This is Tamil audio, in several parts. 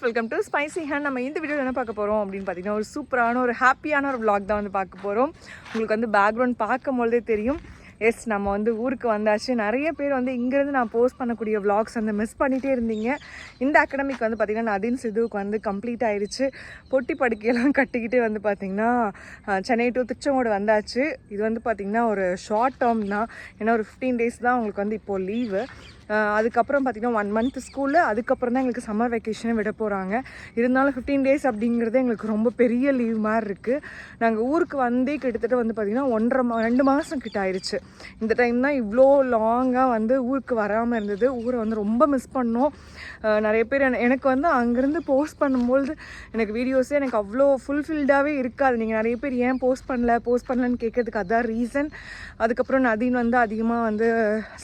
Friends welcome to spicy hand நம்ம இந்த வீடியோ என்ன பார்க்க போகிறோம் அப்படின்னு பார்த்தீங்கன்னா ஒரு சூப்பரான ஒரு ஹாப்பியான ஒரு விளாக் தான் வந்து பார்க்க போகிறோம் உங்களுக்கு வந்து பேக்ரவுண்ட் பார்க்கும்பொழுதே தெரியும். எஸ் நம்ம வந்து ஊருக்கு வந்தாச்சு. நிறைய பேர் வந்து இங்கேருந்து நான் போஸ்ட் பண்ணக்கூடிய விளாக்ஸ் வந்து மிஸ் பண்ணிகிட்டே இருந்தீங்க. இந்த அகடமிக் வந்து பார்த்திங்கன்னா நதின் சிதுவுக்கு வந்து கம்ப்ளீட் ஆயிடுச்சு பொட்டி படுக்கையெல்லாம் கட்டிக்கிட்டு வந்து பார்த்திங்கன்னா சென்னை டு திருச்செங்கோடு வந்தாச்சு. இது வந்து பார்த்திங்கன்னா ஒரு ஷார்ட் டேர்ம் தான். ஏன்னா ஒரு ஃபிஃப்டீன் டேஸ் தான் உங்களுக்கு வந்து இப்போது லீவு அதுக்கப்புறம் பார்த்திங்கன்னா ஒன் மந்த் ஸ்கூலு அதுக்கப்புறம் தான் எங்களுக்கு சம்மர் வெக்கேஷனே விட போகிறாங்க இருந்தாலும் ஃபிஃப்டீன் டேஸ் அப்படிங்கிறது எங்களுக்கு ரொம்ப பெரிய லீவ் மாதிரி இருக்குது நாங்கள் ஊருக்கு வந்தே கிட்டத்தட்ட வந்து பார்த்திங்கன்னா ஒன்றரை மா ரெண்டு மாதம் கிட்ட ஆயிடுச்சு இந்த டைம் தான் இவ்வளோ லாங்காக வந்து ஊருக்கு வராமல் இருந்தது. ஊரை வந்து ரொம்ப மிஸ் பண்ணோம். நிறைய பேர் எனக்கு வந்து அங்கேருந்து போஸ்ட் பண்ணும்போது எனக்கு வீடியோஸே எனக்கு அவ்வளோ ஃபுல்ஃபில்டாகவே இருக்காது. நீங்கள் நிறைய பேர் ஏன் போஸ்ட் பண்ணல போஸ்ட் பண்ணலன்னு கேட்கறதுக்கு அதான் ரீசன் அதுக்கப்புறம் நதீன் வந்து அதிகமாக வந்து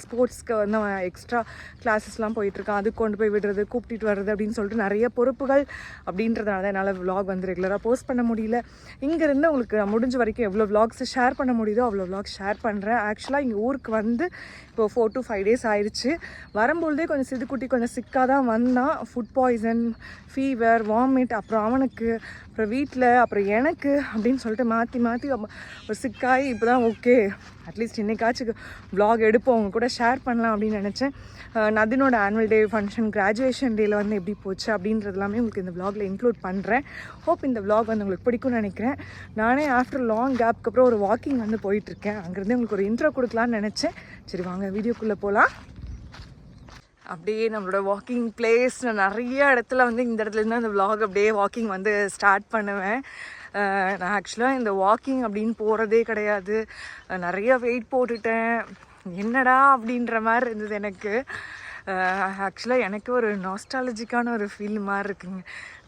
ஸ்போர்ட்ஸ்க்கு வந்து அவன் எக்ஸ்ட்ரா கிளாஸஸ்லாம் போயிட்டுருக்கான் அதுக்கு கொண்டு போய் விடுறது கூப்பிட்டுட்டு வர்றது அப்படின்னு சொல்லிட்டு நிறைய பொறுப்புகள் அப்படின்றதுனால தான் என்னால் விலாக் வந்து ரெகுலராக போஸ்ட் பண்ண முடியல. இங்கேருந்து உங்களுக்கு முடிஞ்ச வரைக்கும் எவ்வளோ விலாக்ஸ் ஷேர் பண்ண முடியுதோ அவ்வளோ விலாக்ஸ் ஷேர் பண்ணுறேன் ஆக்சுவலாக இங்கே ஊருக்கு வந்து இப்போ ஃபோர் டு ஃபைவ் டேஸ் ஆயிடுச்சு வரும்பொழுதே கொஞ்சம் சிதுக்குட்டி கொஞ்சம் சிக்காக தான் வந்தான். ஃபுட் பாய்சன் ஃபீவர் வாமிட் அப்புறம் அவனுக்கு அப்புறம் வீட்டில் அப்புறம் எனக்கு அப்படின்னு சொல்லிட்டு மாற்றி மாற்றி ஒரு சிக்காகி இப்போ தான் ஓகே அட்லீஸ்ட் இன்றைக்காச்சும் வ்ளாக் எடுப்போம். அவங்க கூட ஷேர் பண்ணலாம் அப்படின்னு நினச்சேன். நதினோட ஆனுவல் டே ஃபங்க்ஷன் கிராஜுவேஷன் டேயில் வந்து எப்படி போச்சு அப்படின்றது எல்லாமே உங்களுக்கு இந்த வ்ளாகில் இன்க்ளூட் பண்ணுறேன் ஹோப் இந்த வ்ளாக் வந்து உங்களுக்கு பிடிக்கும்னு நினைக்கிறேன். நானே ஆஃப்டர் லாங் கேப்க்கு அப்புறம் ஒரு வாக்கிங் வந்து போயிட்டுருக்கேன் அங்கேருந்து உங்களுக்கு ஒரு இன்ட்ரோ கொடுக்கலான்னு நினச்சேன். சரி வாங்க வீடியோக்குள்ளே போகலாம் அப்படியே நம்மளோட வாக்கிங் பிளேஸ் நான் நிறைய இடத்துல வந்து இந்த இடத்துலேருந்து அந்த vlog அப்படியே வாக்கிங் வந்து ஸ்டார்ட் பண்ணுவேன். நான் ஆக்சுவலாக இந்த வாக்கிங் அப்படின்னு போகிறதே கிடையாது. நிறைய வெயிட் போட்டுட்டேன். என்னடா அப்படின்ற மாதிரி இருந்தது எனக்கு. ஆக்சுவலாக எனக்கு ஒரு நாஸ்டாலஜிக்கான ஒரு ஃபீல் மாதிரி இருக்குங்க.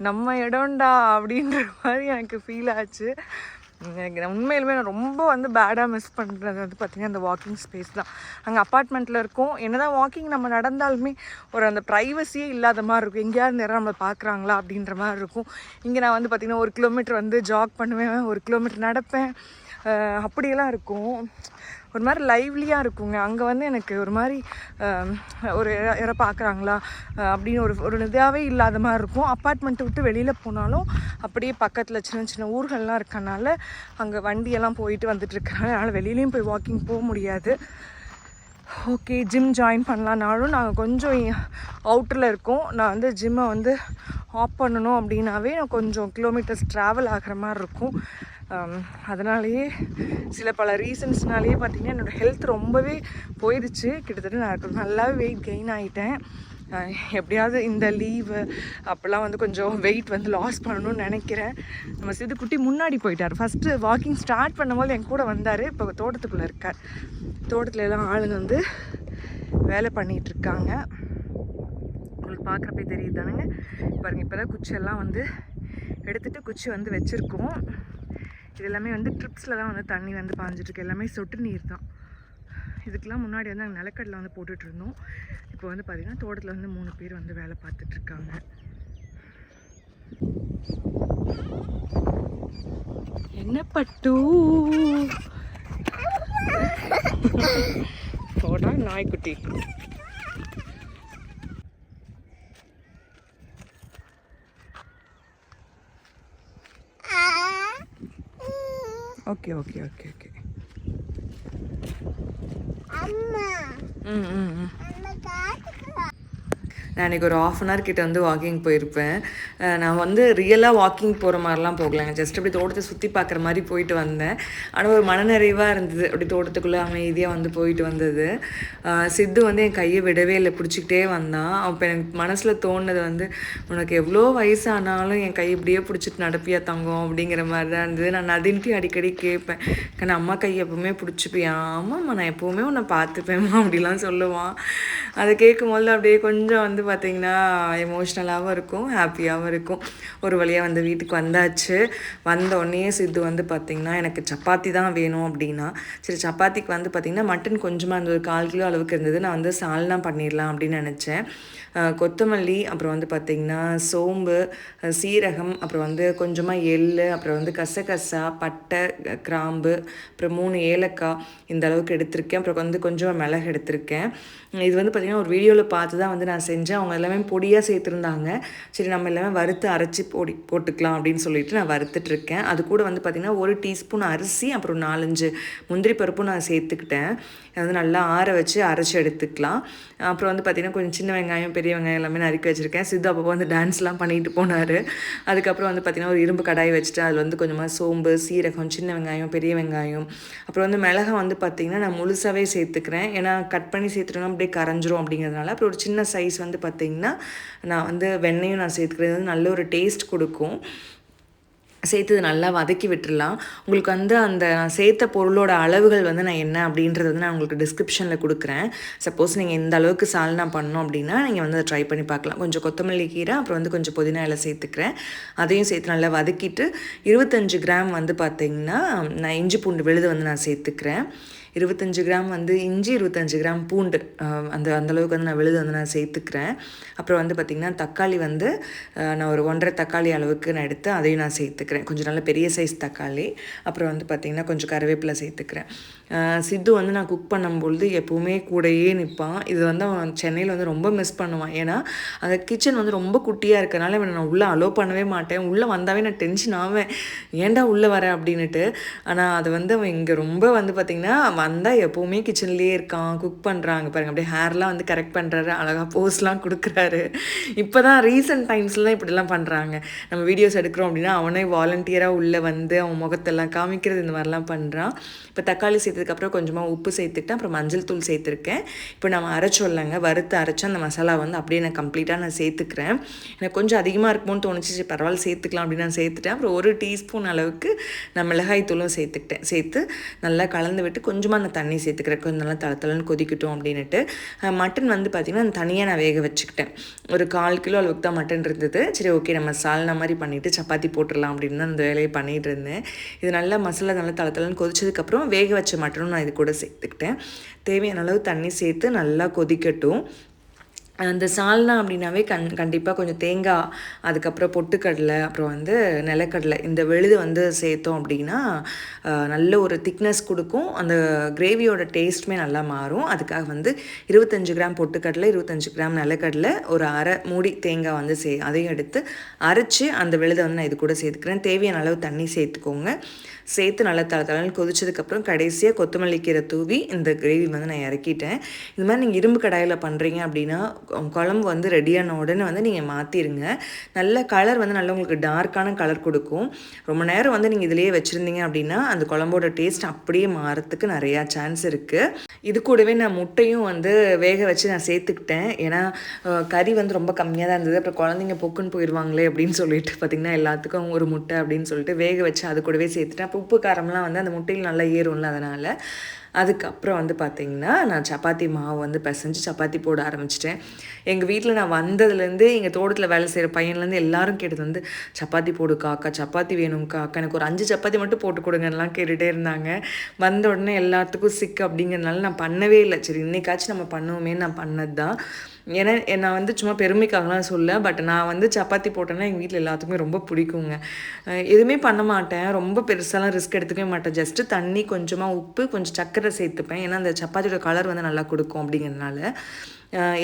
நம்ம இடம்டா அப்படின்ற மாதிரி எனக்கு ஃபீல் ஆச்சு. எனக்கு உண்மையிலுமே நான் ரொம்ப வந்து பேடாக மிஸ் பண்ணுறது வந்து பார்த்திங்கன்னா அந்த வாக்கிங் ஸ்பேஸ் தான். அங்கே அப்பார்ட்மெண்ட்டில் இருக்கும். என்ன தான் வாக்கிங் நம்ம நடந்தாலுமே ஒரு அந்த ப்ரைவசியே இல்லாத மாதிரி இருக்கும். எங்கேயாவது நேரம் நம்மளை பார்க்குறாங்களா அப்படின்ற மாதிரி இருக்கும். இங்கே நான் வந்து பார்த்திங்கன்னா ஒரு கிலோமீட்டர் வந்து ஜாக் பண்ணுவேன் ஒரு கிலோமீட்டர் நடப்பேன். அப்படியெல்லாம் இருக்கும். ஒரு மாதிரி லைவ்லியாக இருக்குங்க. அங்கே வந்து எனக்கு ஒரு மாதிரி ஒரு யாரை பார்க்குறாங்களா? அப்படின்னு ஒரு ஒரு இதாகவே இல்லாத மாதிரி இருக்கும். அப்பார்ட்மெண்ட்டை விட்டு வெளியில் போனாலும் அப்படியே பக்கத்தில் சின்ன சின்ன ஊர்கள்லாம் இருக்கனால அங்கே வண்டியெல்லாம் போயிட்டு வந்துட்டு இருக்கனால அதனால் வெளியிலையும் போய் வாக்கிங் போக முடியாது. ஓகே ஜிம் ஜாயின் பண்ணலான்னாலும் நாங்கள் கொஞ்சம் அவுட்டரில் இருக்கோம். நான் வந்து ஜிம்மை வந்து ஆஃப் பண்ணணும் அப்படின்னாவே நான் கொஞ்சம் கிலோமீட்டர்ஸ் ட்ராவல் ஆகிற மாதிரி இருக்கும். அதனாலேயே சில பல ரீசன்ஸ்னாலேயே பார்த்திங்கன்னா என்னோடய ஹெல்த் ரொம்பவே போயிடுச்சு. கிட்டத்தட்ட நான் நல்லாவே வெயிட் கெயின் ஆகிட்டேன் எப்படியாவது இந்த லீவு அப்போல்லாம் வந்து கொஞ்சம் வெயிட் வந்து லாஸ் பண்ணணும்னு நினைக்கிறேன். நம்ம சிதுக்குட்டி முன்னாடி போயிட்டார். ஃபஸ்ட்டு வாக்கிங் ஸ்டார்ட் பண்ணும்போது என் கூட வந்தார். இப்போ தோட்டத்துக்குள்ளே இருக்கார். தோட்டத்துல எல்லாம் ஆளுங்க வந்து வேலை பண்ணிகிட்டு இருக்காங்க. உங்களுக்கு பார்க்குறப்பே தெரியுது தானுங்க. பாருங்கள் இப்போ தான் குச்சியெல்லாம் வந்து எடுத்துகிட்டு குச்சி வந்து வச்சுருக்கோம். இது எல்லாமே வந்து ட்ரிப்ஸில் தான் வந்து தண்ணி வந்து பாஞ்சிட்ருக்கு. எல்லாமே சொட்டு நீர் தான். இதுக்கெல்லாம் முன்னாடி வந்து நாங்கள் நிலக்கடலை வந்து போட்டுட்டு இருந்தோம் இப்போ வந்து பார்த்திங்கன்னா தோட்டத்தில் வந்து மூணு பேர் வந்து வேலை பார்த்துட்ருக்காங்க. என்ன பட்டு? போடா நாய்க்குட்டி. ஓகே ஓகே ஓகே ஓகே ம் ம் ம் நான் இன்றைக்கி ஒரு ஆஃப் அன் ஹவர் கிட்ட வந்து வாக்கிங் போயிருப்பேன். நான் வந்து ரியலாக வாக்கிங் போகிற மாதிரிலாம் போகலங்க ஜஸ்ட் அப்படி தோட்டத்தை சுற்றி பார்க்குற மாதிரி போயிட்டு வந்தேன். ஆனால் ஒரு மனநிறைவாக இருந்தது. அப்படி தோட்டத்துக்குள்ளே அமைதியாக வந்து போயிட்டு வந்தது. சித்து வந்து என் கையை விடவே இல்லை. பிடிச்சிக்கிட்டே வந்தான். அப்போ எனக்கு மனசில் தோணுது வந்து உனக்கு எவ்வளோ வயசானாலும் என் கை இப்படியே பிடிச்சிட்டு நடப்பியா தங்கம்? அப்படிங்கிற மாதிரி தான் இருந்தது. நான் நதின்ட்டு அடிக்கடி கேட்பேன். கண்ணா அம்மா கை எப்பவுமே பிடிச்சிப்பியா? ஆமாம்மா நான் எப்போவுமே உன்னை பார்த்துப்பேம்மா. அப்படிலாம் சொல்லுவான். அதை கேட்கும்போது அப்படியே கொஞ்சம் வந்து பார்த்திங்கன்னா எமோஷ்னலாகவும் இருக்கும் ஹாப்பியாகவும் இருக்கும். ஒரு வழியாக வந்து வீட்டுக்கு வந்தாச்சு. வந்த உடனே சித்து வந்து பார்த்திங்கன்னா எனக்கு சப்பாத்தி தான் வேணும் அப்படின்னா. சரி சப்பாத்திக்கு வந்து பார்த்திங்கன்னா மட்டன் கொஞ்சமாக இருந்தது ஒரு கால் கிலோ அளவுக்கு இருந்தது. நான் வந்து சால்னா பண்ணிடலாம் அப்படின்னு நினச்சேன். கொத்தமல்லி அப்புறம் வந்து பார்த்திங்கன்னா சோம்பு சீரகம் அப்புறம் வந்து கொஞ்சமாக எள் அப்புறம் வந்து கசகசா பட்டை கிராம்பு அப்புறம் மூணு ஏலக்காய் இந்த அளவுக்கு எடுத்திருக்கேன். அப்புறம் வந்து கொஞ்சமாக மிளகு எடுத்திருக்கேன். இது வந்து பார்த்திங்கன்னா ஒரு வீடியோவில் பார்த்து தான் வந்து நான் செஞ்சேன். அவங்க எல்லாமே பொடியாக சேர்த்துருந்தாங்க. சரி நம்ம எல்லாமே வறுத்து அரைச்சி பொடி போட்டுக்கலாம் அப்படின்னு சொல்லிட்டு நான் வறுத்துட்ருக்கேன். அது கூட வந்து பார்த்திங்கன்னா ஒரு டீஸ்பூன் அரிசி அப்புறம் நாலஞ்சு முந்திரி பருப்பும் நான் சேர்த்துக்கிட்டேன். அதை வந்து நல்லா ஆற வச்சு அரைச்சி எடுத்துக்கலாம். அப்புறம் வந்து பார்த்திங்கன்னா கொஞ்சம் சின்ன வெங்காயம் பெரிய வெங்காயம் எல்லாமே நறுக்கி வச்சுருக்கேன். சித்து அப்போ வந்து டான்ஸ்லாம் பண்ணிட்டு போனார். அதுக்கப்புறம் வந்து பார்த்திங்கன்னா ஒரு இரும்பு கடாய் வச்சுட்டு அதில் வந்து கொஞ்சமாக சோம்பு சீரகம் சின்ன வெங்காயம் பெரிய வெங்காயம். அப்புறம் வந்து மிளகா வந்து பார்த்திங்கன்னா நான் முழுசாகவே சேர்த்துக்கிறேன். ஏன்னா கட் பண்ணி சேர்த்துட்டோம்னா அப்படியே கரைஞ்சிரும் அப்படிங்கிறதுனால. அப்புறம் ஒரு சின்ன சைஸ் வந்து பார்த்திங்கன்னா நான் வந்து வெண்ணையும் நான் சேர்த்துக்கிறது வந்து நல்ல ஒரு டேஸ்ட் கொடுக்கும். சேர்த்து நல்லா வதக்கி விட்டுடலாம் உங்களுக்கு வந்து அந்த நான் சேர்த்த பொருளோட அளவுகள் வந்து நான் என்ன அப்படின்றது வந்து நான் உங்களுக்கு டிஸ்கிரிப்ஷனில் கொடுக்குறேன். சப்போஸ் நீங்கள் இந்த அளவுக்கு சால்னா பண்ணோம் அப்படின்னா நீங்கள் வந்து அதை ட்ரை பண்ணி பார்க்கலாம். கொஞ்சம் கொத்தமல்லி கீரை அப்புறம் வந்து கொஞ்சம் புதினா இலை சேர்த்துக்கிறேன். அதையும் சேர்த்து நல்லா வதக்கிட்டு இருபத்தஞ்சு கிராம் வந்து பார்த்திங்கன்னா நான் இஞ்சி பூண்டு விழுது வந்து நான் சேர்த்துக்கிறேன். இருபத்தஞ்சு கிராம் வந்து இஞ்சி இருபத்தஞ்சு கிராம் பூண்டு அந்த அந்தளவுக்கு வந்து நான் விழுது வந்து நான் சேர்த்துக்கிறேன். அப்புறம் வந்து பார்த்திங்கன்னா தக்காளி வந்து நான் ஒரு ஒன்றரை தக்காளி அளவுக்கு நான் எடுத்து அதையும் நான் சேர்த்துக்கிறேன். கொஞ்சம் நல்ல பெரிய சைஸ் தக்காளி. அப்புறம் வந்து பார்த்திங்கன்னா கொஞ்சம் கருவேப்பிலை சேர்த்துக்கிறேன். சித்து வந்து நான் குக் பண்ணும்பொழுது எப்போவுமே கூடயே நிற்பான். இது வந்து அவன் சென்னையில் வந்து ரொம்ப மிஸ் பண்ணுவான். ஏன்னா அந்த கிச்சன் வந்து ரொம்ப குட்டியாக இருக்கனால இவனை நான் உள்ளே அலோவ் பண்ணவே மாட்டேன். உள்ளே வந்தாவே நான் டென்ஷன் ஆவேன். ஏன்டா உள்ளே வரேன் அப்படின்னுட்டு. ஆனால் அது வந்து அவன் இங்கே ரொம்ப வந்து பார்த்திங்கன்னா வந்தால் எப்போவுமே கிச்சன்லேயே இருக்கான். குக் பண்ணுறாங்க பாருங்க. அப்படியே ஹேர்லாம் வந்து கரெக்ட் பண்ணுறாரு அழகாக போஸ்லாம் கொடுக்குறாரு. இப்போ தான் ரீசெண்ட் டைம்ஸில் தான் இப்படிலாம் பண்ணுறாங்க நம்ம வீடியோஸ் எடுக்கிறோம் அப்படின்னா அவனே வாலண்டியராக உள்ளே வந்து அவன் முகத்தெல்லாம் காமிக்கிறது இந்த மாதிரிலாம் பண்ணுறான் இப்போ தக்காளி சேர்த்து சேர்த்ததுக்கப்புறம் கொஞ்சமாக உப்பு சேர்த்துக்கிட்டேன் அப்புறம் மஞ்சள் தூள் சேர்த்துருக்கேன். இப்போ நம்ம அரைச்சோல்லங்க வறுத்து அரைச்ச அந்த மசாலா வந்து அப்படியே நான் கம்ப்ளீட்டாக நான் சேர்த்துக்கிறேன். எனக்கு கொஞ்சம் அதிகமாக இருக்குமோன்னு தோணுச்சு. சரி பரவாயில்ல சேர்த்துக்கலாம் அப்படின்னு நான் சேர்த்துட்டேன். அப்புறம் ஒரு டீஸ்பூன் அளவுக்கு நான் மிளகாய் தூளும் சேர்த்துக்கிட்டேன். சேர்த்து நல்லா கலந்து விட்டு கொஞ்சமாக நான் தண்ணி சேர்த்துக்கிறேன். கொஞ்சம் நல்லா தள கொதிக்கட்டும் அப்படின்னுட்டு. மட்டன் வந்து பார்த்திங்கன்னா தனியாக நான் வேக வச்சுக்கிட்டேன். ஒரு கால் கிலோ அளவுக்கு தான் மட்டன் இருந்தது. சரி ஓகே நம்ம சால்னா மாதிரி பண்ணிவிட்டு சப்பாத்தி போட்டுடலாம் அப்படின்னு தான் அந்த வேலையை பண்ணிகிட்டு இருந்தேன். இது நல்லா மசாலா நல்லா தள கொதிச்சதுக்கப்புறம் வேக வச்ச மட்டனும் நான் இது கூட சேர்த்துக்கிட்டேன். தேவையான அளவு தண்ணி சேர்த்து நல்லா கொதிக்கட்டும். அந்த சால்னா அப்படின்னாவே கண் கண்டிப்பாக கொஞ்சம் தேங்காய் அதுக்கப்புறம் பொட்டுக்கடலை அப்புறம் வந்து நிலக்கடலை இந்த விழுது வந்து சேர்த்தோம் அப்படின்னா நல்ல ஒரு திக்னஸ் கொடுக்கும். அந்த கிரேவியோட டேஸ்ட்டுமே நல்லா மாறும். அதுக்காக வந்து இருபத்தஞ்சு கிராம் பொட்டுக்கடலை இருபத்தஞ்சு கிராம் நிலக்கடலை ஒரு அரை மூடி தேங்காய் வந்து சே அதையும் எடுத்து அரைச்சி அந்த விழுதை வந்து நான் இது கூட சேர்த்துக்கிறேன். தேவையான அளவு தண்ணி சேர்த்துக்கோங்க. சேர்த்து நல்லா தலை தலைன்னு கொதிச்சதுக்கப்புறம் கடைசியாக கொத்தமல்லி கீரை தூவி இந்த கிரேவி வந்து நான் இறக்கிட்டேன். இது மாதிரி நீங்கள் இரும்பு கடாயில் பண்ணுறீங்க அப்படின்னா குழம்பு வந்து ரெடியான உடனே வந்து நீங்கள் மாற்றிடுங்க நல்ல கலர் வந்து நல்லா உங்களுக்கு டார்க்கான கலர் கொடுக்கும். ரொம்ப நேரம் வந்து நீங்கள் இதிலேயே வச்சுருந்தீங்க அப்படின்னா அந்த குழம்போட டேஸ்ட் அப்படியே மாறத்துக்கு நிறையா சான்ஸ் இருக்குது இது கூடவே நான் முட்டையும் வந்து வேக வச்சு நான் சேர்த்துக்கிட்டேன். ஏன்னா கறி வந்து ரொம்ப கம்மியாக தான் இருந்தது. அப்புறம் குழந்தைங்க பொக்குன்னு போயிடுவாங்களே அப்படின்னு சொல்லிட்டு பார்த்திங்கன்னா எல்லாத்துக்கும் ஒரு முட்டை அப்படின்னு சொல்லிட்டு வேக வச்சு அது கூடவே சேர்த்துட்டேன். அப்போ உப்பு காரம்லாம் வந்து அந்த முட்டையில் நல்லா ஏறும்ல அதனால். அதுக்கப்புறம் வந்து பார்த்திங்கன்னா நான் சப்பாத்தி மாவு வந்து பிசைஞ்சு சப்பாத்தி போட ஆரம்பிச்சிட்டேன். எங்கள் வீட்டில் நான் வந்ததுலேருந்து எங்கள் தோட்டத்தில் வேலை செய்கிற பையன்லேருந்து எல்லாரும் கேட்டது வந்து சப்பாத்தி போடுக்கா அக்கா சப்பாத்தி வேணும்க்கா அக்கா எனக்கு ஒரு அஞ்சு சப்பாத்தி மட்டும் போட்டு கொடுங்கலாம் கேட்டுகிட்டே இருந்தாங்க. வந்த உடனே எல்லாத்துக்கும் சிக்கு அப்படிங்கிறதுனால நான் பண்ணவே இல்லை. சரி இன்னைக்காச்சும் நம்ம பண்ணுவோமே நான் பண்ணது தான் ஏன்னா நான் வந்து சும்மா பெருமைக்காகலாம் சொல்ல பட் நான் வந்து சப்பாத்தி போட்டேன்னா எங்கள் வீட்டில் எல்லாத்துக்குமே ரொம்ப பிடிக்குங்க. எதுவுமே பண்ண மாட்டேன். ரொம்ப பெருசாலாம் ரிஸ்க் எடுத்துக்கவே மாட்டேன். ஜஸ்ட்டு தண்ணி கொஞ்சமாக உப்பு கொஞ்சம் சர்க்கரை சேர்த்துப்பேன். ஏன்னா அந்த சப்பாத்தியோட கலர் வந்து நல்லா கொடுக்கும் அப்படிங்கிறதுனால.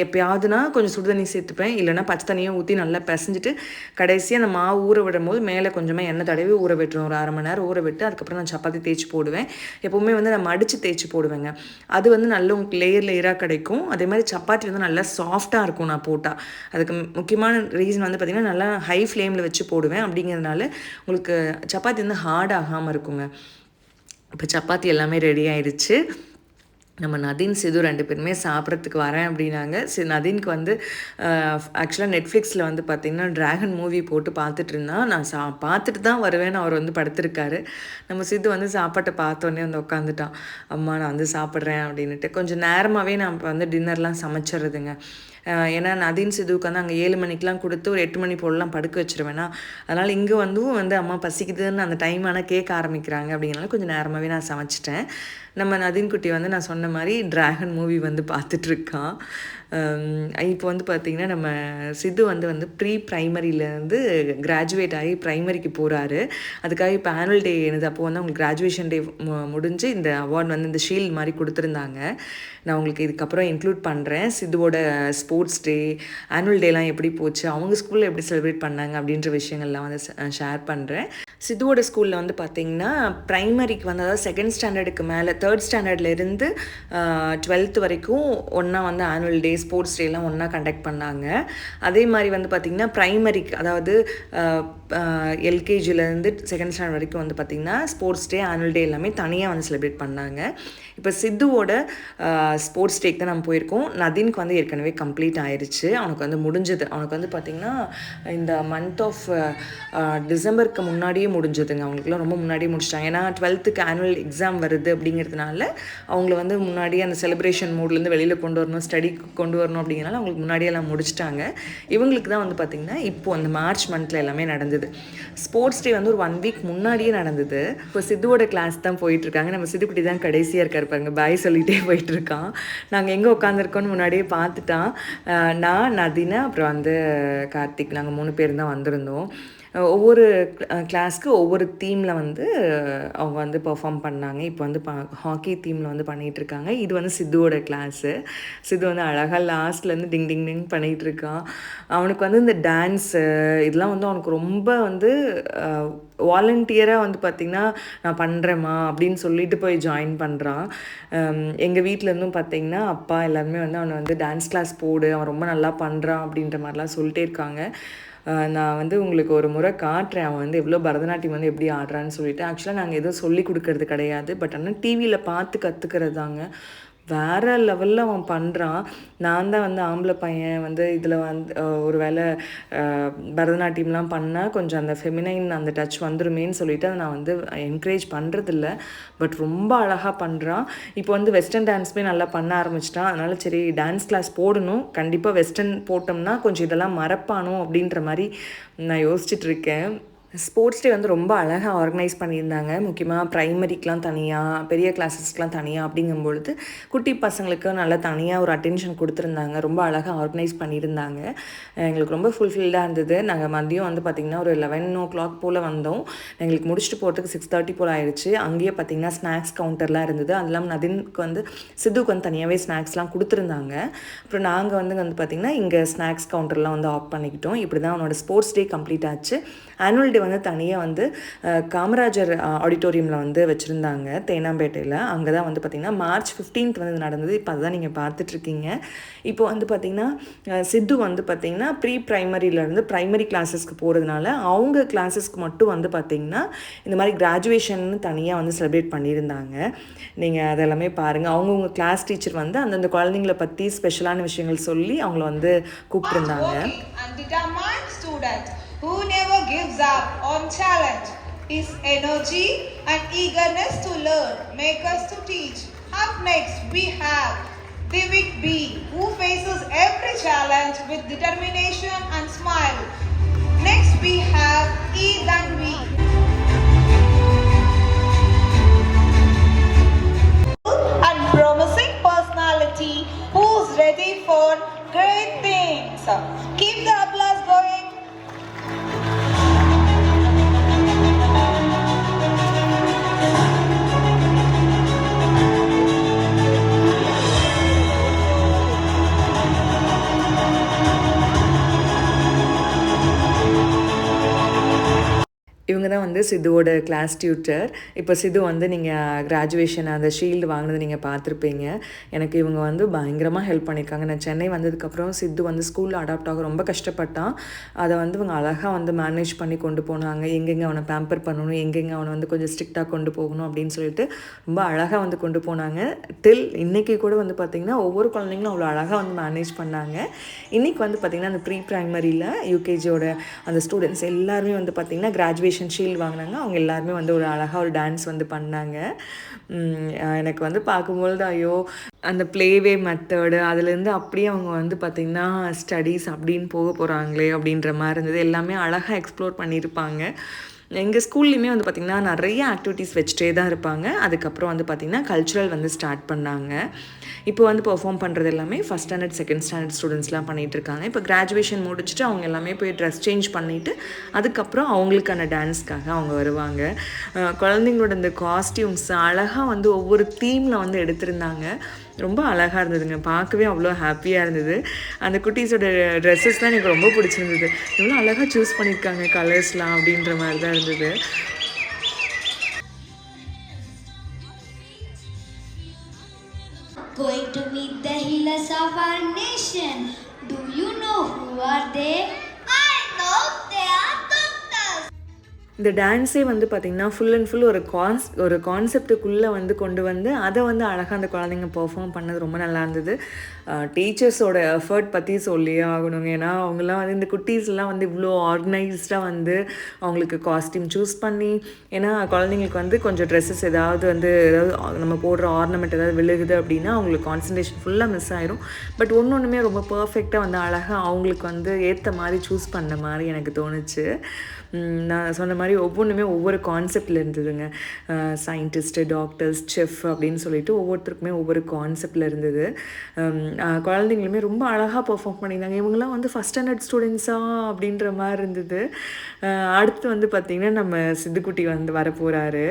எப்போயாவதுனா கொஞ்சம் சுடு தண்ணி சேர்த்துப்பேன். இல்லைன்னா பச்சை தண்ணியை ஊற்றி நல்லா பிசைஞ்சிட்டு கடைசியாக அந்த மாவு ஊற விடும் போது மேலே கொஞ்சமாக எண்ணெய் தடவி ஊற விட்டுருவோம் ஒரு அரை மணி நேரம் ஊற விட்டு அதுக்கப்புறம் நான் சப்பாத்தி தேய்ச்சி போடுவேன். எப்போவுமே வந்து நான் மடித்து தேய்ச்சி போடுவேங்க. அது வந்து நல்ல உங்களுக்கு லேயர் லேயராக கிடைக்கும். அதே மாதிரி சப்பாத்தி வந்து நல்லா சாஃப்டாக இருக்கும் நான் போட்டால் அதுக்கு முக்கியமான ரீசன் வந்து பார்த்திங்கன்னா நல்லா ஹை ஃப்ளேமில் வச்சு போடுவேன். அப்படிங்கிறதுனால உங்களுக்கு சப்பாத்தி வந்து ஹார்ட் ஆகாமல் இருக்குங்க. இப்போ சப்பாத்தி எல்லாமே ரெடி ஆயிடுச்சு. நம்ம நதீன் சிது ரெண்டு பேருமே சாப்பிட்றதுக்கு வரேன் அப்படின்னாங்க. சரி நதீனுக்கு வந்து ஆக்சுவலாக நெட்ஃப்ளிக்ஸில் வந்து பார்த்திங்கன்னா ட்ராகன் மூவி போட்டு பார்த்துட்டு இருந்தான் நான் சா பார்த்துட்டு தான் வருவேன்னு அவர் வந்து படுத்திருக்காரு. நம்ம சித்து வந்து சாப்பாட்டை பார்த்தோன்னே வந்து உட்காந்துட்டான் அம்மா நான் வந்து சாப்பிட்றேன் அப்படின்ட்டு கொஞ்சம் நேரமாகவே நான் இப்போ வந்து டின்னர்லாம் சமைச்சிடுறதுங்க. ஏன்னா நதீன் சிதுவுக்கு வந்து அங்கே ஏழு மணிக்கெலாம் கொடுத்து ஒரு எட்டு மணி போலலாம் படுக்க வச்சுருவேன்னா அதனால் இங்கே வந்தும் வந்து அம்மா பசிக்குதுன்னு அந்த டைம் ஆனால் கேட்க ஆரம்பிக்கிறாங்க அப்படிங்கிறனால கொஞ்சம் நேரமாகவே நான் சமைச்சிட்டேன். நம்ம நதீன் குட்டி வந்து நான் சொன்ன மாதிரி டிராகன் மூவி வந்து பார்த்துட்ருக்கான் இப்போ வந்து பார்த்திங்கன்னா நம்ம சித்து வந்து வந்து ப்ரீ ப்ரைமரியிலேருந்து கிராஜுவேட் ஆகி ப்ரைமரிக்கு போகிறாரு அதுக்காக இப்போ ஆனுவல் டே என்னது? அப்போது வந்து அவங்களுக்கு கிராஜுவேஷன் டே முடிஞ்சு இந்த அவார்ட் வந்து இந்த ஷீல்ட் மாதிரி கொடுத்துருந்தாங்க. நான் உங்களுக்கு இதுக்கப்புறம் இன்க்ளூட் பண்ணுறேன் சித்துவோட ஸ்போர்ட்ஸ் டே ஆனுவல் டேலாம் எப்படி போச்சு அவங்க ஸ்கூலில் எப்படி செலிப்ரேட் பண்ணாங்க அப்படின்ற விஷயங்கள்லாம் வந்து ஷேர் பண்ணுறேன் சித்துவோட ஸ்கூலில் வந்து பார்த்திங்கன்னா ப்ரைமரிக்கு வந்து அதாவது செகண்ட் ஸ்டாண்டர்டுக்கு மேலே தேர்ட் ஸ்டாண்டர்ட்லேருந்து டுவெல்த் வரைக்கும் ஒன்றா வந்து ஆனுவல் டே ஸ்போர்ட்ஸ் டேலாம் ஒன்றா கண்டக்ட் பண்ணாங்க. அதே மாதிரி வந்து பார்த்திங்கன்னா ப்ரைமரிக்கு அதாவது எல்கேஜிலேருந்து செகண்ட் ஸ்டாண்டர்ட் வரைக்கும் வந்து பார்த்திங்கன்னா ஸ்போர்ட்ஸ் டே ஆனுவல் டே எல்லாமே தனியாக வந்து செலிப்ரேட் பண்ணாங்க. இப்போ சித்துவோட ஸ்போர்ட்ஸ் டேக் தான் நம்ம போயிருக்கோம். நதினுக்கு வந்து ஏற்கனவே கம்ப்ளீட் ஆயிடுச்சு அவனுக்கு வந்து முடிஞ்சது. அவனுக்கு வந்து பார்த்திங்கன்னா இந்த மந்த் ஆஃப் டிசம்பருக்கு முன்னாடியே முடிஞ்சதுங்க. அவங்களுக்குலாம் ரொம்ப முன்னாடியே முடிச்சிட்டாங்க. ஏன்னா டுவெல்த்துக்கு ஆனுவல் எக்ஸாம் வருது அப்படிங்கிறதுனால அவங்கள வந்து முன்னாடியே அந்த செலிப்ரேஷன் மூட்லேருந்து வெளியில் கொண்டு வரணும் ஸ்டடிக்கு கொண்டு வரணும் அப்படிங்கிறனால அவங்களுக்கு முன்னாடியே எல்லாம் முடிச்சிட்டாங்க. இவங்களுக்கு தான் வந்து பார்த்திங்கன்னா இப்போது அந்த மார்ச் மந்தில் எல்லாமே நடந்தது. ஸ்போர்ட்ஸ் டே வந்து ஒரு ஒன் வீக் முன்னாடியே நடந்தது. இப்போ சித்துவோட கிளாஸ் தான் போயிட்டுருக்காங்க நம்ம சித்துக்குட்டி தான் கடைசியாக இருக்கார் பாருங்க. பாய் சொல்லிகிட்டே போயிட்டுருக்கான் நாங்கள் எங்கே உட்காந்துருக்கோன்னு முன்னாடியே பார்த்துட்டான் நான் நதினா அப்புறம் வந்து கார்த்திக் நாங்கள் மூணு பேர் தான் வந்திருந்தோம். ஒவ்வொரு கிளாஸ்க்கு ஒவ்வொரு தீமில் வந்து அவங்க வந்து பெர்ஃபார்ம் பண்ணாங்க. இப்போ வந்து பா ஹாக்கி தீமில் வந்து பண்ணிகிட்டு இருக்காங்க இது வந்து சித்துவோட கிளாஸு சித்து வந்து அழகாக லாஸ்ட்லேருந்து டிங் டிங் டிங் பண்ணிகிட்ருக்கான் அவனுக்கு வந்து இந்த டான்ஸு இதெல்லாம் வந்து அவனுக்கு ரொம்ப வந்து வாலண்டியராக வந்து பார்த்திங்கன்னா நான் பண்ணுறேம்மா அப்படின்னு சொல்லிட்டு போய் ஜாயின் பண்ணுறான் எங்கள் வீட்டிலேருந்தும் பார்த்திங்கன்னா அப்பா எல்லாருமே வந்து அவனை வந்து டான்ஸ் கிளாஸ் போடு அவன் ரொம்ப நல்லா பண்ணுறான் அப்படின்ற மாதிரிலாம் சொல்லிட்டே இருக்காங்க. நான் வந்து உங்களுக்கு ஒரு முறை காட்டுறேன். அவன் வந்து எவ்வளோ பரதநாட்டியம் வந்து எப்படி ஆடுறான்னு சொல்லிட்டு. ஆக்சுவலாக நாங்கள் எதுவும் சொல்லி கொடுக்கறது கிடையாது. பட் ஆனால் டிவியில் பார்த்து கற்றுக்கிறது தாங்க வேற லெவலில் அவன் பண்ணுறான் நான் தான் வந்து ஆம்பளை பையன் வந்து இதில் வந்து ஒரு வேளை பரதநாட்டியம்லாம் பண்ணால் கொஞ்சம் அந்த ஃபெமினைன் அந்த டச் வந்துருமேன்னு சொல்லிட்டு அதை நான் வந்து என்கரேஜ் பண்ணுறதில்ல பட் ரொம்ப அழகாக பண்ணுறான் இப்போ வந்து வெஸ்டர்ன் டான்ஸுமே நல்லா பண்ண ஆரம்பிச்சிட்டான். அதனால சரி டான்ஸ் கிளாஸ் போடணும். கண்டிப்பாக வெஸ்டர்ன் போட்டோம்னா கொஞ்சம் இதெல்லாம் மறப்பானோ அப்படின்ற மாதிரி நான் யோசிச்சுட்ருக்கேன் ஸ்போர்ட்ஸ் டே வந்து ரொம்ப அழகாக ஆர்கனைஸ் பண்ணியிருந்தாங்க. முக்கியமாக ப்ரைமரிக்கெலாம் தனியாக பெரிய கிளாஸஸ்க்கெலாம் தனியாக அப்படிங்கும்பொழுது குட்டி பசங்களுக்கு நல்லா தனியாக ஒரு அட்டென்ஷன் கொடுத்துருந்தாங்க. ரொம்ப அழகாக ஆர்கனைஸ் பண்ணியிருந்தாங்க. எங்களுக்கு ரொம்ப ஃபுல்ஃபில்டாக இருந்தது. நாங்கள் மதியம் வந்து பார்த்திங்கன்னா ஒரு லெவன் ஓ கிளாக் போல் வந்தோம். எங்களுக்கு முடிச்சுட்டு போகிறதுக்கு சிக்ஸ் தேர்ட்டி போல் ஆயிடுச்சு. அங்கேயே பார்த்திங்கன்னா ஸ்நாக்ஸ் கவுண்டர்லாம் இருந்தது. அது இல்லாமல் நதினுக்கு வந்து சித்துக்கு வந்து தனியாகவே ஸ்நாக்ஸ்லாம் கொடுத்துருந்தாங்க. அப்புறம் நாங்கள் வந்து வந்து பார்த்திங்கன்னா இங்கே ஸ்நாக்ஸ் கவுண்டர்லாம் வந்து ஆஃப் பண்ணிக்கிட்டோம். இப்படி தான் அவனோட ஸ்போர்ட்ஸ் டே கம்ப்ளீட் ஆச்சு. ஆனுவல் டே வந்து தனியாக வந்து காமராஜர் ஆடிட்டோரியமில் வந்து வச்சுருந்தாங்க தேனாம்பேட்டையில். அங்கே தான் வந்து பார்த்திங்கன்னா மார்ச் 15th வந்து நடந்தது. இப்போ அதுதான் நீங்கள் பார்த்துட்ருக்கீங்க இப்போ வந்து பார்த்திங்கன்னா சித்து வந்து பார்த்திங்கன்னா ப்ரீ ப்ரைமரியிலேருந்து ப்ரைமரி கிளாஸஸ்க்கு போகிறதுனால அவங்க கிளாஸஸ்க்கு மட்டும் வந்து பார்த்திங்கன்னா இந்த மாதிரி கிராஜுவேஷன் தனியாக வந்து செலிப்ரேட் பண்ணியிருந்தாங்க. நீங்கள் அதெல்லாமே பாருங்கள் அவங்கவுங்க கிளாஸ் டீச்சர் வந்து அந்தந்த குழந்தைங்கள பற்றி ஸ்பெஷலான விஷயங்கள் சொல்லி அவங்கள வந்து கூப்பிட்டுருந்தாங்க. Who never gives up on challenge. His energy and eagerness to learn make us to teach. Up next, we have Divik B, who faces every challenge with determination and smile. Next, we have E Danvi. சிதுவோட கிளாஸ் டியூட்டர் இப்போ சிது வந்து நீங்கள் கிராஜுவேஷன் அந்த ஷீல்டு வாங்கினது நீங்கள் பார்த்துருப்பீங்க. எனக்கு இவங்க வந்து பயங்கரமாக ஹெல்ப் பண்ணியிருக்காங்க நான் சென்னை வந்ததுக்கப்புறம் சித்து வந்து ஸ்கூலில் அடாப்ட் ஆக ரொம்ப கஷ்டப்பட்டான். அதை வந்து இவங்க அழகாக வந்து மேனேஜ் பண்ணி கொண்டு போனாங்க. எங்கெங்கே அவனை பேம்பர் பண்ணணும் எங்கெங்கே அவனை வந்து கொஞ்சம் ஸ்ட்ரிக்டாக கொண்டு போகணும் அப்படின்னு சொல்லிட்டு ரொம்ப அழகாக வந்து கொண்டு போனாங்க. டில் இன்றைக்கி கூட வந்து பார்த்திங்கன்னா ஒவ்வொரு குழந்தைங்களும் அவ்வளோ அழகாக வந்து மேனேஜ் பண்ணாங்க. இன்றைக்கி வந்து பார்த்திங்கன்னா அந்த ப்ரீ ப்ரைமரியில் யூகேஜியோட அந்த ஸ்டூடெண்ட்ஸ் எல்லாருமே வந்து பார்த்திங்கன்னா கிராஜுவேஷன் ஷீல்டு வாங்கினாங்க. அவங்க எல்லாருமே வந்து ஒரு அழகாக ஒரு டான்ஸ் வந்து பண்ணாங்க. எனக்கு வந்து பார்க்கும்பொழுது ஐயோ அந்த ப்ளேவே மெத்தடு அதுலேருந்து அப்படியே அவங்க வந்து பார்த்திங்கன்னா ஸ்டடீஸ் அப்படின்னு போக போகிறாங்களே அப்படின்ற மாதிரி இருந்தது. எல்லாமே அழகாக எக்ஸ்ப்ளோர் பண்ணியிருப்பாங்க. எங்கள் ஸ்கூல்லையுமே வந்து பார்த்திங்கன்னா நிறைய ஆக்டிவிட்டீஸ் வச்சுட்டே தான் இருப்பாங்க. அதுக்கப்புறம் வந்து பார்த்திங்கன்னா கல்ச்சுரல் வந்து ஸ்டார்ட் பண்ணாங்க. இப்போ வந்து பெர்ஃபார்ம் பண்ணுறது எல்லாமே ஃபஸ்ட் ஸ்டாண்டர்ட் செகண்ட் ஸ்டாண்டர்ட் ஸ்டூடெண்ட்ஸ்லாம் பண்ணிகிட்டு இருக்காங்க. இப்போ கிராஜுவேஷன் முடிச்சுட்டு அவங்க எல்லாமே போய் ட்ரெஸ் சேஞ்ச் பண்ணிவிட்டு அதுக்கப்புறம் அவங்களுக்கான டான்ஸ்க்காக அவங்க வருவாங்க. குழந்தைங்களோட இந்த காஸ்டியூம்ஸ் அழகாக வந்து ஒவ்வொரு தீமில் வந்து எடுத்திருந்தாங்க. ரொம்ப அழகாக இருந்ததுங்க பார்க்கவே அவ்வளோ ஹாப்பியாக இருந்தது அந்த குட்டீஸோட ட்ரெஸ்ஸஸ்லாம் எனக்கு ரொம்ப பிடிச்சிருந்தது இவ்வளோ அழகாக சூஸ் பண்ணியிருக்காங்க கலர்ஸ்லாம் அப்படின்ற மாதிரி தான் இருந்தது Going to meet the healers of our nation. Do you know who are they? I know they are. இந்த டான்ஸே வந்து பார்த்திங்கன்னா ஃபுல் அண்ட் ஃபுல் ஒரு கான்ஸ் ஒரு கான்செப்டுக்குள்ளே வந்து கொண்டு வந்து அதை வந்து அழகாக அந்த குழந்தைங்க பெர்ஃபார்ம் பண்ணது ரொம்ப நல்லா இருந்தது. டீச்சர்ஸோட எஃபர்ட் பற்றி சொல்லியே ஆகணுங்க. ஏன்னா அவங்கெல்லாம் வந்து இந்த குட்டீஸ்லாம் வந்து இவ்வளோ ஆர்கனைஸ்டாக வந்து அவங்களுக்கு காஸ்டியூம் சூஸ் பண்ணி ஏன்னா குழந்தைங்களுக்கு வந்து கொஞ்சம் ட்ரெஸ்ஸஸ் ஏதாவது வந்து ஏதாவது நம்ம போடுற ஆர்னமெண்ட் ஏதாவது விழுகுது அப்படின்னா அவங்களுக்கு கான்சன்ட்ரேஷன் ஃபுல்லாக மிஸ் ஆயிரும். பட் ஒன்று ஒன்றுமே ரொம்ப பர்ஃபெக்டாக வந்து அழகாக அவங்களுக்கு வந்து ஏற்ற மாதிரி சூஸ் பண்ண மாதிரி எனக்கு தோணுச்சு. நான் சொன்ன மாதிரி ஒவ்வொன்றுமே ஒவ்வொரு கான்செப்டில் இருந்ததுங்க. சயின்டிஸ்ட்டு டாக்டர்ஸ் செஃப் அப்படின்னு சொல்லிட்டு ஒவ்வொருத்தருக்குமே ஒவ்வொரு கான்செப்டில் இருந்தது. குழந்தைங்களுமே ரொம்ப அழகாக பர்ஃபார்ம் பண்ணியிருந்தாங்க. இவங்கெல்லாம் வந்து ஃபஸ்ட் ஸ்டாண்டர்ட் ஸ்டூடெண்ட்ஸா அப்படின்ற மாதிரி இருந்தது. அடுத்து வந்து பார்த்திங்கன்னா நம்ம சித்துக்குட்டி வந்து வர போகிறாரு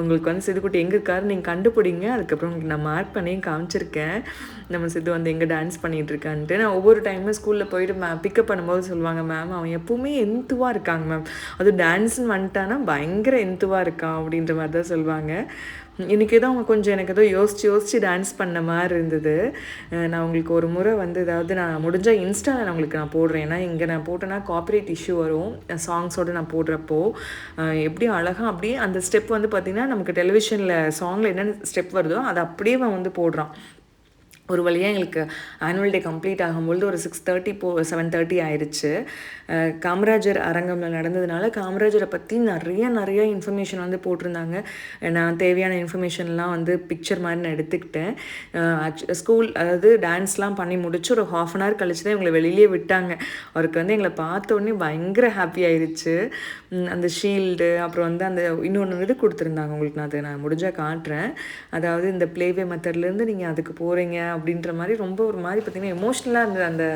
உங்களுக்கு வந்து சித்துக்குட்டி எங்கே இருக்காரு நீங்கள் கண்டுபிடிங்க. அதுக்கப்புறம் உங்களுக்கு நான் மார்க் பண்ணி காமிச்சிருக்கேன். நம்ம சித்து வந்து எங்கே டான்ஸ் பண்ணிகிட்டு இருக்கான்ட்டு. நான் ஒவ்வொரு டைமும் ஸ்கூலில் போயிட்டு மேம் பிக்கப் பண்ணும்போது சொல்லுவாங்க மேம் அவன் எப்போவுமே எந்துவாக இருக்காங்க மேம் அது டான்ஸ்னு வந்துட்டானா பயங்கர எந்துவாக இருக்கான் அப்படின்ற மாதிரி தான் சொல்லுவாங்க இன்றைக்கி ஏதோ அவங்க கொஞ்சம் எனக்கு ஏதோ யோசித்து யோசித்து டான்ஸ் பண்ண மாதிரி இருந்தது. நான் உங்களுக்கு ஒரு முறை வந்து ஏதாவது நான் முடிஞ்சால் இன்ஸ்டாவில் நான் உங்களுக்கு நான் போடுறேன். ஏன்னா இங்கே நான் போட்டேன்னா காப்பரேட் இஷ்யூ வரும். சாங்ஸோடு நான் போடுறப்போ எப்படி அழகாக அப்படியே அந்த ஸ்டெப் வந்து பார்த்திங்கன்னா நமக்கு டெலிவிஷனில் சாங்கில் என்னென்ன ஸ்டெப் வருதோ அதை அப்படியே அவன் வந்து போடுறான். ஒரு வழியாக எங்களுக்கு ஆனுவல் டே கம்ப்ளீட் ஆகும்பொழுது ஒரு சிக்ஸ் தேர்ட்டி போ செவன் தேர்ட்டி ஆயிடுச்சு காமராஜர் அரங்கமில் நடந்ததுனால காமராஜரை பற்றி நிறைய நிறைய இன்ஃபர்மேஷன் வந்து போட்டிருந்தாங்க. நான் தேவையான இன்ஃபர்மேஷன்லாம் வந்து பிக்சர் மாதிரி நான் எடுத்துக்கிட்டேன். ஸ்கூல் அதாவது டான்ஸ்லாம் பண்ணி முடிச்சு ஒரு ஹாஃப் அன் ஹவர் கழிச்சு தான் எங்களை வெளியிலே விட்டாங்க. அவருக்கு வந்து எங்களை பார்த்த உடனே பயங்கர ஹாப்பி ஆயிடுச்சு அந்த ஷீல்டு அப்புறம் வந்து அந்த இன்னொன்று இது கொடுத்துருந்தாங்க உங்களுக்கு நான் அதை நான் முடிஞ்சால் காட்டுறேன். அதாவது இந்த ப்ளேவே மெத்தட்லேருந்து நீங்கள் அதுக்கு போகிறீங்க அப்படின்ற மாதிரி ரொம்ப ஒரு மாதிரி பார்த்தீங்கன்னா எமோஷ்னலாக இருந்தது அந்த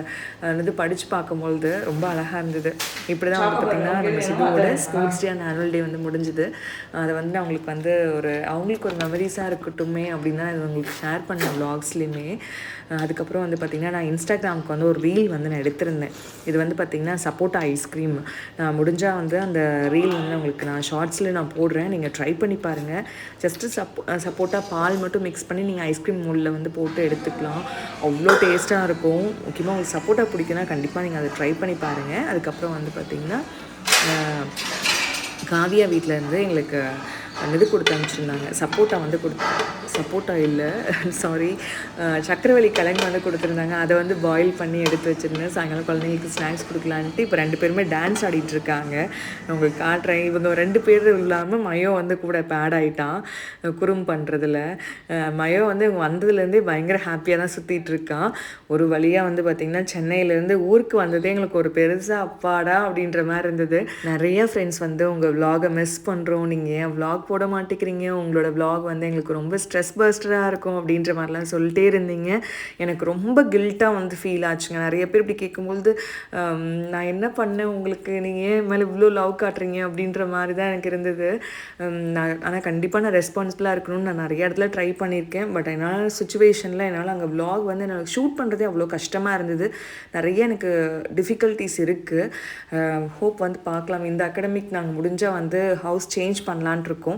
இது படித்து பார்க்கும்பொழுது. ரொம்ப அழகாக இருந்தது. இப்படி தான் வந்து பார்த்திங்கன்னா நம்ம சிதுவோட sports day and annual day வந்து முடிஞ்சுது. அதை வந்து அவங்களுக்கு வந்து ஒரு அவங்களுக்கு ஒரு மெமரிஸாக இருக்கட்டுமே அப்படின்னு இது உங்களுக்கு ஷேர் பண்ண vlogsலையுமே. அதுக்கப்புறம் வந்து பார்த்திங்கன்னா நான் இன்ஸ்டாகிராமுக்கு வந்து ஒரு ரீல் வந்து நான் எடுத்திருந்தேன். இது வந்து பார்த்திங்கன்னா சப்போட்டா ஐஸ்கிரீம் நான் முடிஞ்சால் வந்து அந்த ரீல் வந்து உங்களுக்கு நான் ஷார்ட்ஸில் நான் போடுறேன். நீங்கள் ட்ரை பண்ணி பாருங்கள் ஜஸ்ட்டு சப்போ சப்போட்டா பால் மட்டும் மிக்ஸ் பண்ணி நீங்கள் ஐஸ்கிரீம் மூலில் வந்து போட்டு எடுத்துக்கலாம். அவ்வளோ டேஸ்ட்டாக இருக்கும். முக்கியமாக உங்களுக்கு சப்போட்டா பிடிக்குன்னா கண்டிப்பாக நீங்கள் அதை ட்ரை பண்ணி பாருங்கள் அதுக்கப்புறம் வந்து பார்த்திங்கன்னா காவியா வீட்டில் இருந்து எங்களுக்கு இது கொடுத்து அனுப்பிச்சிருந்தாங்க. சப்போட்டா வந்து கொடுத்து சப்போட்டா இல்லை சாரி சக்கரவள்ளி கிழங்கு வந்து கொடுத்துருந்தாங்க. அதை வந்து பாயில் பண்ணி எடுத்து வச்சுருந்தேன் சாயங்காலம் குழந்தைங்களுக்கு ஸ்நாக்ஸ் கொடுக்கலான்ட்டு இப்போ ரெண்டு பேருமே டான்ஸ் ஆடிட்டு இருக்காங்க. உங்களுக்கு காட்டுறேன். இவங்க ரெண்டு பேர் இல்லாமல் மயோ வந்து கூட இப்போ ஆட் ஆகிட்டான் குறும் பண்ணுறதுல மயோ வந்து இவங்க வந்ததுலேருந்தே பயங்கர ஹாப்பியாக தான் சுற்றிட்டு இருக்கான். ஒரு வழியாக வந்து பார்த்திங்கன்னா சென்னையிலேருந்து ஊருக்கு வந்ததே எங்களுக்கு ஒரு பெருசாக அப்பாடா அப்படின்ற மாதிரி இருந்தது. நிறைய ஃப்ரெண்ட்ஸ் வந்து உங்கள் விலாகை மிஸ் பண்ணுறோம் நீங்கள் ஏன் விலாக் போட மாட்டேங்கிறீங்க உங்களோட ப்ளாக் வந்து எங்களுக்கு ரொம்ப ஸ்ட்ரெஸ் பர்ஸ்டராக இருக்கும் அப்படின்ற மாதிரிலாம் சொல்லிட்டே இருந்தீங்க. எனக்கு ரொம்ப கில்ட்டாக வந்து ஃபீல் ஆச்சுங்க. நிறைய பேர் இப்படி கேட்கும்போது நான் என்ன பண்ணேன் உங்களுக்கு? நீங்கள் ஏன் மேலே இவ்வளோ லவ் காட்டுறீங்க? அப்படின்ற மாதிரி தான் எனக்கு இருந்தது. நான் ஆனால் கண்டிப்பாக நான் ரெஸ்பான்சிபிளாக இருக்கணும்னு நான் நிறைய இடத்துல ட்ரை பண்ணியிருக்கேன். பட் என்னால் சுச்சுவேஷனில் என்னால் அங்கே ப்ளாக் வந்து என்னால் ஷூட் பண்ணுறதே அவ்வளோ கஷ்டமாக இருந்தது. நிறைய எனக்கு டிஃபிகல்ட்டிஸ் இருக்குது ஹோப் வந்து பார்க்கலாம். இந்த அகாடமிக் நாங்கள் முடிஞ்சால் வந்து ஹவுஸ் சேஞ்ச் பண்ணலான் இருக்கோம்.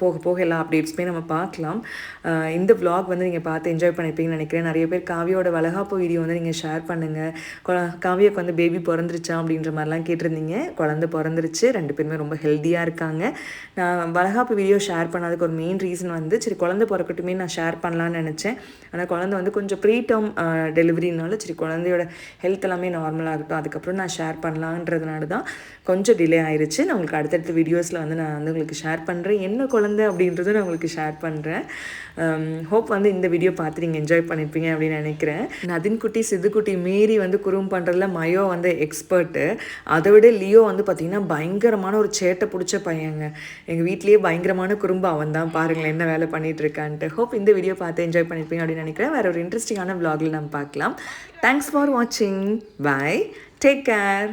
போக போக எல்லா அப்டேட்ஸுமே நம்ம பார்க்கலாம். இந்த விலாக் வந்து நீங்கள் பார்த்து என்ஜாய் பண்ணியிருப்பீங்கன்னு நினைக்கிறேன். நிறைய பேர் காவியோட வளகாப்பு வீடியோ வந்து நீங்கள் ஷேர் பண்ணுங்கள் காவியாவுக்கு வந்து பேபி பிறந்துருச்சா அப்படின்ற மாதிரிலாம் கேட்டிருந்தீங்க. குழந்தை பிறந்துருச்சு. ரெண்டு பேருமே ரொம்ப ஹெல்த்தியாக இருக்காங்க. நான் வளகாப்பு வீடியோ ஷேர் பண்ணதுக்கு ஒரு மெயின் ரீசன் வந்து சரி குழந்தை பிறக்கட்டுமே நான் ஷேர் பண்ணலான்னு நினச்சேன். ஆனால் குழந்தை வந்து கொஞ்சம் ப்ரீ டேர்ம் டெலிவரினால சரி குழந்தையோட ஹெல்த் எல்லாமே நார்மலாகட்டும் அதுக்கப்புறம் நான் ஷேர் பண்ணலான்றதுனால தான் கொஞ்சம் டிலே ஆயிடுச்சு நான் உங்களுக்கு அடுத்தடுத்த வீடியோஸில் வந்து நான் வந்து உங்களுக்கு ஷேர் பண்ணுறேன் என்ன குழந்தை அப்படின்றத நான் உங்களுக்கு ஷேர் பண்ணுறேன் ஹோப் வந்து இந்த வீடியோ பார்த்து நீங்கள் என்ஜாய் பண்ணியிருப்பீங்க அப்படின்னு நினைக்கிறேன். நதின்குட்டி சிதுக்குட்டி மீறி வந்து குறும் பண்ணுறதுல மயோ வந்து எக்ஸ்பர்ட்டு அதை விட லியோ வந்து பார்த்திங்கன்னா பயங்கரமான ஒரு சேட்டை பிடிச்ச பையங்க. எங்கள் வீட்லேயே பயங்கரமான குறும்பு அவன் தான் பாருங்களேன் என்ன வேலை பண்ணிகிட்டு இருக்கான்ட்டு. ஹோப் இந்த வீடியோ பார்த்து என்ஜாய் பண்ணியிருப்பீங்க அப்படின்னு நினைக்கிறேன். வேறு ஒரு இன்ட்ரெஸ்டிங்கான vlogல நம்ம பார்க்கலாம். தேங்க்ஸ் ஃபார் வாட்சிங் பை டேக் கேர்